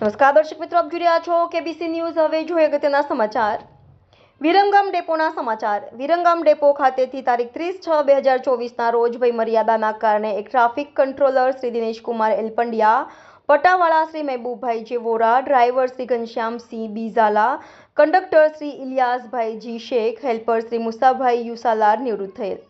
નમસ્કાર, દર્શક મિત્રો, આપ જોઈ રહ્યા છો કેબીસી ન્યૂઝ હવે જોઈએ અગત્યના સમાચાર. વિરમગામ ડેપોના સમાચાર. વિરમગામ ડેપો ખાતેથી તારીખ ત્રીસ છ બે હજાર ચોવીસના રોજ ભય મર્યાદાના કારણે એક ટ્રાફિક કંટ્રોલર શ્રી દિનેશકુમાર એલપંડિયા, પટાવાળા Shri Mehboobbhai J Vora driver Shri Ghanshyamsinh બીઝાલા, conductor Shri Iliyasbhai G Shaikh, helper Shri Musabhai યુસાલાર નિવૃત્ત થયેલ.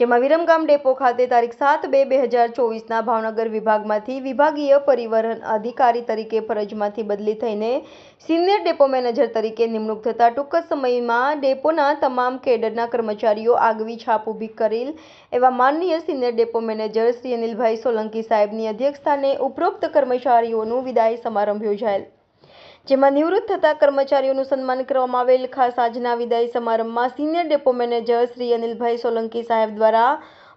જેમાં વિરમગામ ડેપો ખાતે તારીખ સાત બે બે હજાર ચોવીસના ભાવનગર વિભાગમાંથી વિભાગીય પરિવહન અધિકારી તરીકે ફરજમાંથી બદલી થઈને સિનિયર ડેપો મેનેજર તરીકે નિમણૂક થતાં ટૂંક સમયમાં ડેપોના તમામ કેડરના કર્મચારીઓ આગવી છાપ ઊભી કરેલ એવા માનનીય senior depot manager Shri Anilbhai Solanki સાહેબની અધ્યક્ષતાને ઉપરોક્ત કર્મચારીઓનું વિદાય સમારંભ યોજાયેલ. જેમાં નિવૃત્ત થતા કર્મચારીઓનું સન્માન કરવામાં આવેલ. ખાસ આજના વિદાય સમારંભમાં senior depot manager Shri Anilbhai Solanki saheb દ્વારા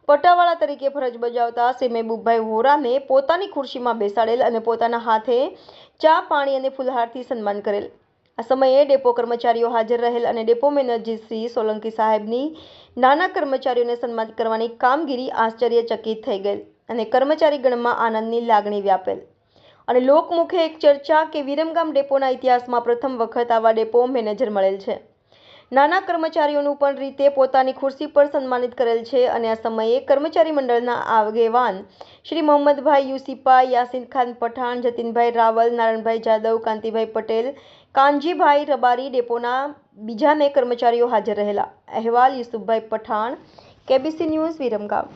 પટાવાળા તરીકે ફરજ બજાવતા શ્રી મહેબૂબભાઈ વોરાને પોતાની ખુરશીમાં બેસાડેલ અને પોતાના હાથે ચા, પાણી અને ફુલહારથી સન્માન કરેલ. આ સમયે ડેપો કર્મચારીઓ હાજર રહેલ અને ડેપો મેનેજર શ્રી સોલંકી સાહેબની નાના કર્મચારીઓને સન્માનિત કરવાની કામગીરી આશ્ચર્યચકિત થઈ ગઈ અને કર્મચારી ગણમાં આનંદની લાગણી વ્યાપેલ. અને લોકમુખે એક ચર્ચા કે વિરમગામ ડેપોના ઇતિહાસમાં પ્રથમ વખત આવા ડેપો મેનેજર મળેલ છે. નાના કર્મચારીઓનું પણ રીતે પોતાની ખુરશી પર સન્માનિત કરેલ છે અને આ સમયે કર્મચારી મંડળના આગેવાન શ્રી મોહમ્મદભાઈ યુસીપા યાસીન ખાન પઠાણ, જતીનભાઈ રાવલ, નારણભાઈ જાદવ, કાંતિભાઈ પટેલ, કાનજીભાઈ રબારી ડેપોના બીજા ને કર્મચારીઓ હાજર રહેલા. અહેવાલ યુસુફભાઈ પઠાણ, કેબીસી ન્યૂઝ, વિરમગામ.